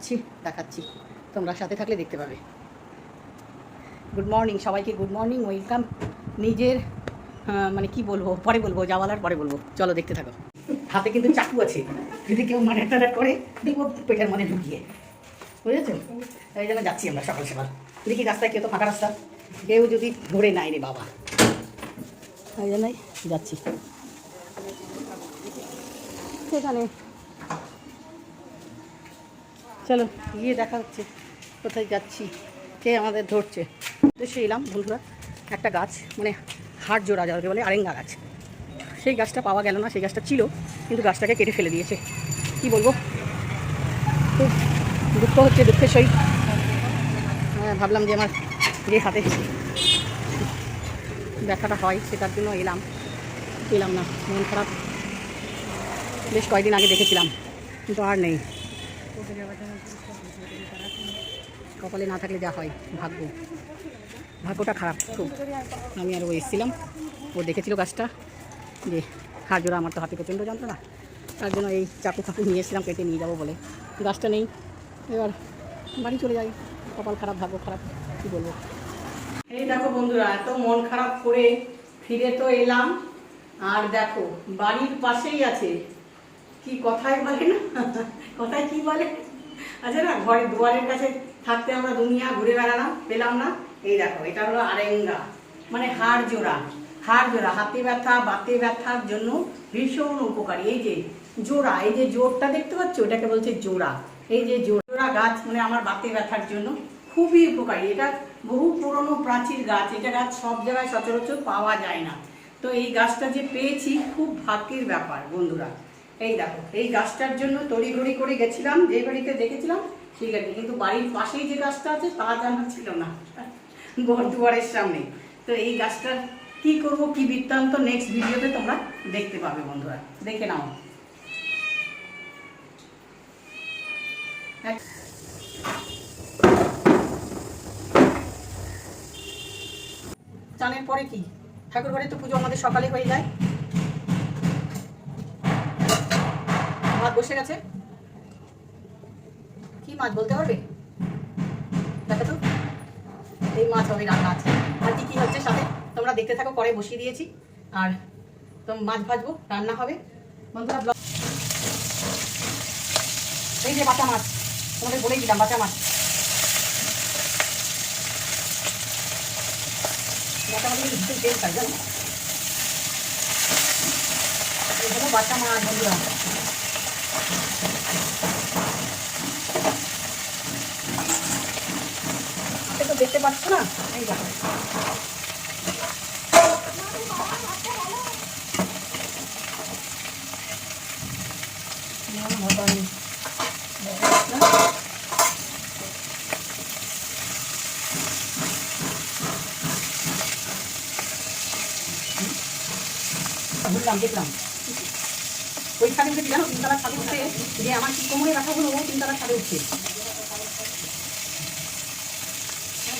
যাচ্ছি দেখাচ্ছি। তোমরা সাথে থাকলে দেখতে পাবে। গুড মর্নিং সবাইকে গুড মর্নিং ওয়েলকাম নিজের মানে কি বলব, পরে বলব যাওয়ালার পরে বলব। চলো দেখতে থাকো। হাতে কিন্তু চাকু আছে। যদি কেউ মানে একটা করে, দেখব পেটের মধ্যে ঢুকিয়ে। বুঝেছ? এই জন্য যাচ্ছি আমরা সকাল সকাল। দেখি রাস্তায় কেউ তো ফাঁকা রাস্তা, কেউ যদি ধরে নাই রে বাবা। এই জন্যই যাচ্ছি। সেখানে চলো গিয়ে দেখা হচ্ছে কোথায় যাচ্ছি কে আমাদের ধরছে। দেশে এলাম বন্ধুরা একটা গাছ মানে হাড় জোড়া যাকে বলে আরেঙ্গা গাছ। সেই গাছটা পাওয়া গেল না সেই গাছটা ছিল কিন্তু গাছটাকে কেটে ফেলে দিয়েছে। কি বলব? খুব দুঃখ হচ্ছে দুঃখের সহিত। হ্যাঁ, ভাবলাম যে আমার যে হাতে দেখাটা হয় সেটার জন্য এলাম। এলাম না মন খারাপ। বেশ কয়েকদিন আগে দেখেছিলাম কিন্তু আর নেই। কপালে না থাকলে যা হয়, ভাগ্য। ভাগ্যটা খারাপ, খুব। আমি আর ও এসেছিলাম। ও দেখেছিল গাছটা যে হাড় জোড়া আমার তো হাতে প্রচণ্ড যন্ত্রণা। তার জন্য এই চাকু ফাকু নিয়ে এসেছিলাম, কেটে নিয়ে যাব বলে। গাছটা নেই। এবার বাড়ি চলে যাই। কপাল খারাপ, ভাগ্য খারাপ, কী বলব? এই দেখো বন্ধুরা, এত মন খারাপ করে ফিরে তো এলাম। আর দেখো, বাড়ির পাশেই আছে কি কথাই বলে না? কথায় কি বলে? আচ্ছা না, ঘরের দুয়ারের কাছে থাকতে আমরা দুনিয়া ঘুরে বেড়ালাম, পেলাম না। এই দেখো, এটা হলো আরেঙ্গা মানে হাড় জোড়া হাড় জোড়া, হাতে ব্যথা, বাতে ব্যথার জন্য ভীষণ উপকারী। এই যে জোড়া, এই যে জোরটা দেখতে পাচ্ছ? এটাকে বলছে জোড়া। এই যে জোড়া গাছ মানে আমার বাতে ব্যথার জন্য খুবই উপকারী। এটা বহু পুরনো প্রাচীর গাছ, এটা গাছ সব জায়গায় সচরাচর পাওয়া যায় না। তো এই গাছটা যে পেয়েছি, খুব ভাগ্যের ব্যাপার বন্ধুরা। এই দেখো, এই গাছটার জন্য তড়িঘড়ি করে গেছিলাম, যে বাড়িতে দেখেছিলাম সেই গাড়ি কিন্তু বাড়ির পাশেই যে গাছটা আছে, তা জানা ছিল না। ঘর দুয়ারের সামনে। তো এই গাছটার কি করব, কি বৃত্তান্ত নেক্সট ভিডিওতে তোমরা দেখতে পাবে বন্ধুরা। দেখে নাও। চানের পরে কি? ঠাকুর ঘরে তো পুজো আমাদের সকালে হয়ে যায়। ভাত বসে গেছে। কি মাছ বলতে পারবে? দেখো তো, এই মাছ হবে রান্না আছে। আর কি হচ্ছে সাথে? তোমরা দেখতে থাকো, পরে বসিয়ে দিয়েছি। আর তো মাছ ভাজবো, রান্না হবে। বন্ধুরা, ব্লগ এই যে বাটা মাছ, তোমাদের বলেই দিলাম, বাটা মাছ। বাটা মাছ মাছ, বন্ধুরা। তো দেখতে পাচ্ছ না এই দেখো না, না, ভালো হয়নি। না? বুঝলাম দেখলাম ছাদে উঠে জানো তিনতলা ছাদে উঠে যে আমার কি কোমরে ব্যথা হলো তিনতলা ছাদে উঠছে।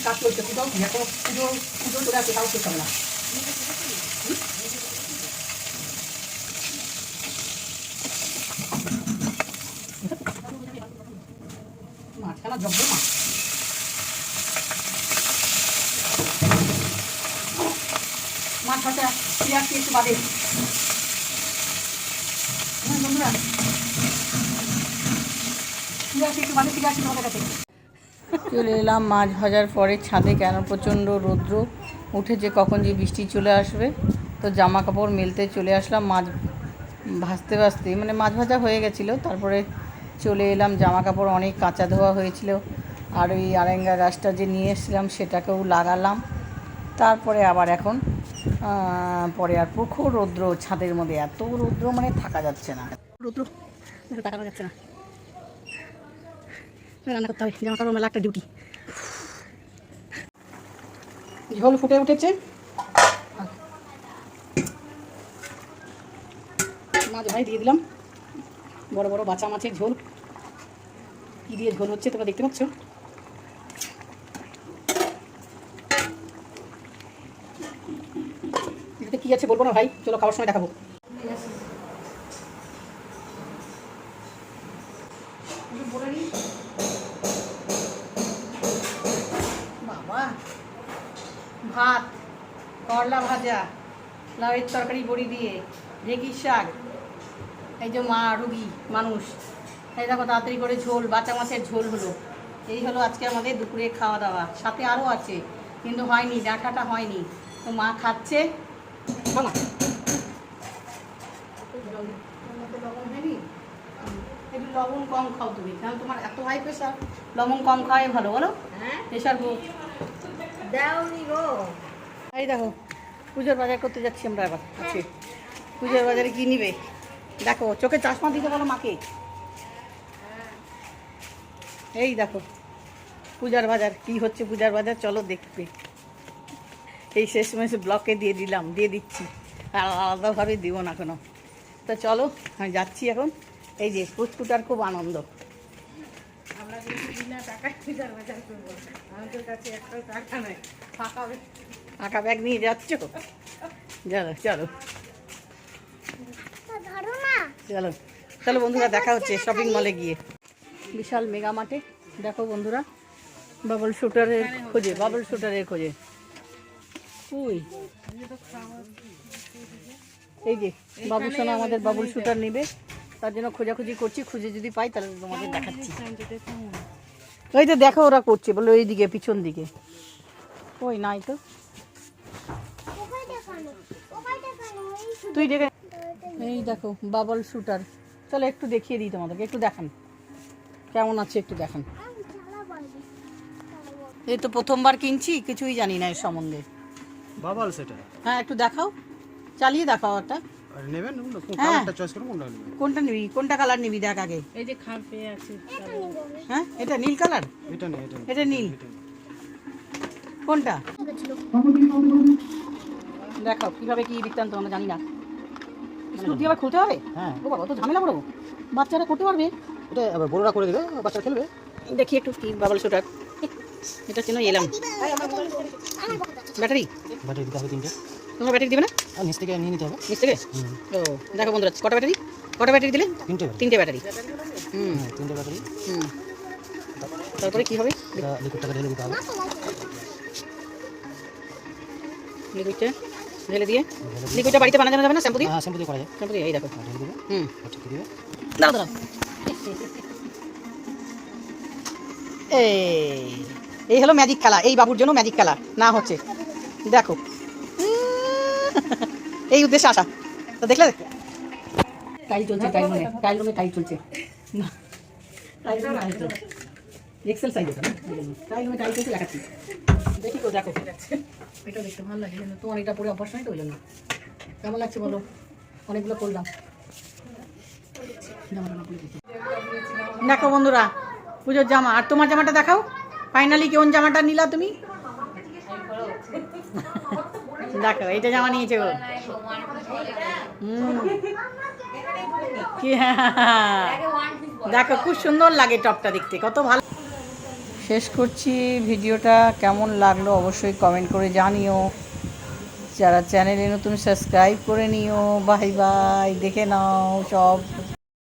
কাজ চলছে পুজো, এখন পুজো পুজো চলে আসছে তাও শেষ না। মাছ মাছ ভাজা ফিরে একটু বাদে। চলে এলাম মাছ ভাজার পরে, ছাদে কেন প্রচণ্ড রৌদ্র? উঠেছে কখন যে বৃষ্টি চলে আসবে, তো জামা কাপড় মেলতে চলে আসলাম মাছ ভাজতে ভাজতে। মানে মাছ ভাজা হয়ে গেছিল, তারপরে চলে এলাম জামা কাপড় অনেক কাঁচা ধোয়া হয়েছিল, আর ওই আরেঙ্গা গাছটা যে নিয়ে এসেছিলাম, সেটাকেও লাগালাম। তারপরে আবার এখন পরে আর প্রখর রৌদ্র ছাদের মধ্যে, এত রৌদ্র মানে থাকা যাচ্ছে না। রুদ্র? দেখো যাচ্ছে না। একটা ডিউটি ঝোল ফুটে উঠেছে। মাছ ভাই দিয়ে দিলাম। বড় বড় বাচ্চা মাছের ঝোল। কি দিয়ে ঝোল হচ্ছে তোমরা দেখতে পাচ্ছ? দেখতে কি আছে বলব না ভাই? চলো খাওয়ার সময় দেখাবো। বাবা, ভাত, করলা ভাজা, লাউয়ের তরকারি, বড়ি দিয়ে ঢেঁকির শাক, এই যে মা রুগী মানুষ। এই দেখো তাড়াতাড়ি করে ঝোল, বাচ্চা মাছের ঝোল হলো। এই হলো আজকে আমাদের দুপুরে খাওয়া দাওয়া। সাথে আরও আছে, কিন্তু হয়নি, ডাঁটাটা হয়নি। তো মা খাচ্ছে মামা। লবণ হয়নি একটু লবণ কম খাও তুমি কারণ তোমার এত হাই প্রেশার লবণ কম খাওয়াই ভালো বলো। প্রেশার দেওনি গো। এই দেখো পুজোর বাজার করতে যাচ্ছি আমরা এবার আজকে। পুজোর বাজারে কি নিবে? দেখো চোখে চশমা দিতে বলো মাকে। এই দেখো পূজার বাজার কি হচ্ছে পূজার বাজার চলো দেখবে এই শেষ মেশে ব্লকে দিয়ে দিলাম দিয়ে দিচ্ছি। আর আলাদাভাবে দিব না কোনো। তো চলো আমি যাচ্ছি এখন। এই যে পুচকুটার খুব আনন্দ। আমরা আমাদের কাছে একটা টাকা নেই। ফাঁকা আঁকা ব্যাগ নিয়ে যাচ্ছ? চলো চলো। চলো চলো বন্ধুরা দেখা হচ্ছে শপিং মলে গিয়ে। বিশাল মেগা মার্টে। দেখো বন্ধুরা বাবল শুটারের খোঁজে বাবল শুটারের খোঁজে। ওই এই যে বাবু সোনা আমাদের বাবুল শুটার নেবে। তার জন্য খোঁজাখুঁজি করছি খুঁজে যদি পাই তাহলে তোমাদের দেখাচ্ছি। ওই তো দেখো? ওরা করছে বলে ওই দিকে পিছন দিকে। ওই নাই তো। তুই দেখে এই দেখো বাবল শুটার চলো একটু দেখিয়ে দিই তোমাদেরকে একটু দেখান। কেমন আছে একটু দেখান। এই তো প্রথমবার কিনছি কিছুই জানি না এর সম্বন্ধে। বাবাল সেটা। হ্যাঁ একটু দেখাও। চালিয়ে দেখাও একটা। আর নেবেন হ্যাঁ। চয়েস করুন কোনটা নেবেন কোনটা নিবি? কোনটা কালার নিবি দেখ আগে। এই যে খাপে আছে হ্যাঁ এটা নীল কালার এটা নেই এটা এটা নীল। কোনটা? দেখাও কীভাবে কি বৃত্তান্ত আমরা জানি না। স্ক্রু দিয়ে আবার খুলতে হবে? হ্যাঁ। ও বাবা তো ঝামেলা বড়। বাচ্চারা করতে পারবে? এটা আবার বড়রা করে দেবে বাচ্চা খেলবে? দেখি একটু কি বাবল শুটার এটা জন্য এলাম? ব্যাটারি? ব্যাটারি দিতে হবে তিনটে। তোমরা ব্যাটারি দিবে না? আর নিচ থেকে নিয়ে নিতে হবে। নিচ থেকে? ও দেখো বন্ধুরা কটা ব্যাটারি? কটা ব্যাটারি দিলে? তিনটে তিনটে ব্যাটারি। হুম। হ্যাঁ তিনটে ব্যাটারি। হুম। তারপরে কি হবে? লিকুইডটাকে ঢেলে দিতে হবে। লিকুইডটা ঢেলে দিয়ে? লিকুইডটা বাড়িতে বানানো যাবে না? শ্যাম্পু দিয়ে? হ্যাঁ শ্যাম্পু দিয়ে করা যায়। শ্যাম্পু দিয়ে এই দেখো। হ্যাঁ, ঢেলে দিবে। হুম। ঠিক দিবে দাঁড়াও দাঁড়াও এই এই হলো ম্যাজিক খেলা এই বাবুর জন্য ম্যাজিক খেলা না হচ্ছে। দেখো। এই উদ্দেশ্যে আসা। তো দেখলে? টাইল চলছে টাইল রুমে টাইল রুমে টাইল চলছে। টাইল রুমে টাইল চলছে। এক্সেল সাইজ এটা না? টাইল রুমে টাইল চলছে দেখাচ্ছি। দেখি তো দেখো। এটা দেখতে ভালো লাগে কিন্তু তোমার এটা পরে অভ্যাস নাই তো ওই জন্য। কেমন লাগছে বলো? অনেকগুলো করলাম। না। দেখো বন্ধুরা পুজোর জামা। আর তোমার জামাটা দেখাও। ফাইনালি কোন জামাটা নিলা তুমি? দেখো, এটা জামা নিয়েছে ও। দেখো, খুব সুন্দর লাগে টপটা দেখতে, কত ভালো। শেষ করছি ভিডিওটা, কেমন লাগল অবশ্যই কমেন্ট করে জানিও। যারা চ্যানেলে নতুন সাবস্ক্রাইব করে নিও। বাই বাই, দেখে নাও সব।